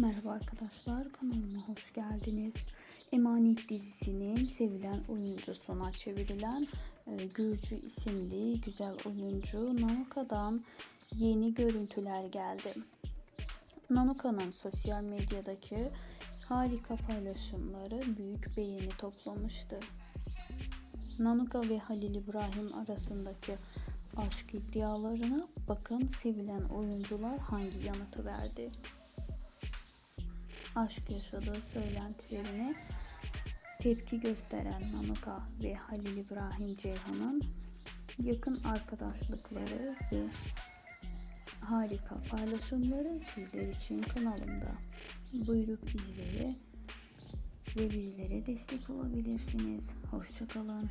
Merhaba arkadaşlar kanalıma hoş geldiniz. Emanet dizisinin sevilen oyuncusuna çevrilen e, Gürcü isimli güzel oyuncu Nanuka'dan yeni görüntüler geldi. Nanuka'nın sosyal medyadaki harika paylaşımları büyük beğeni toplamıştı. Nanuka ve Halil İbrahim arasındaki aşk iddialarına bakın sevilen oyuncular hangi yanıtı verdi aşk yaşadığı söylentilerine tepki gösteren Nanuka ve Halil İbrahim Ceyhan'ın yakın arkadaşlıkları ve harika paylaşımları sizler için kanalımda. Buyurup izleye ve bizlere destek olabilirsiniz. Hoşçakalın.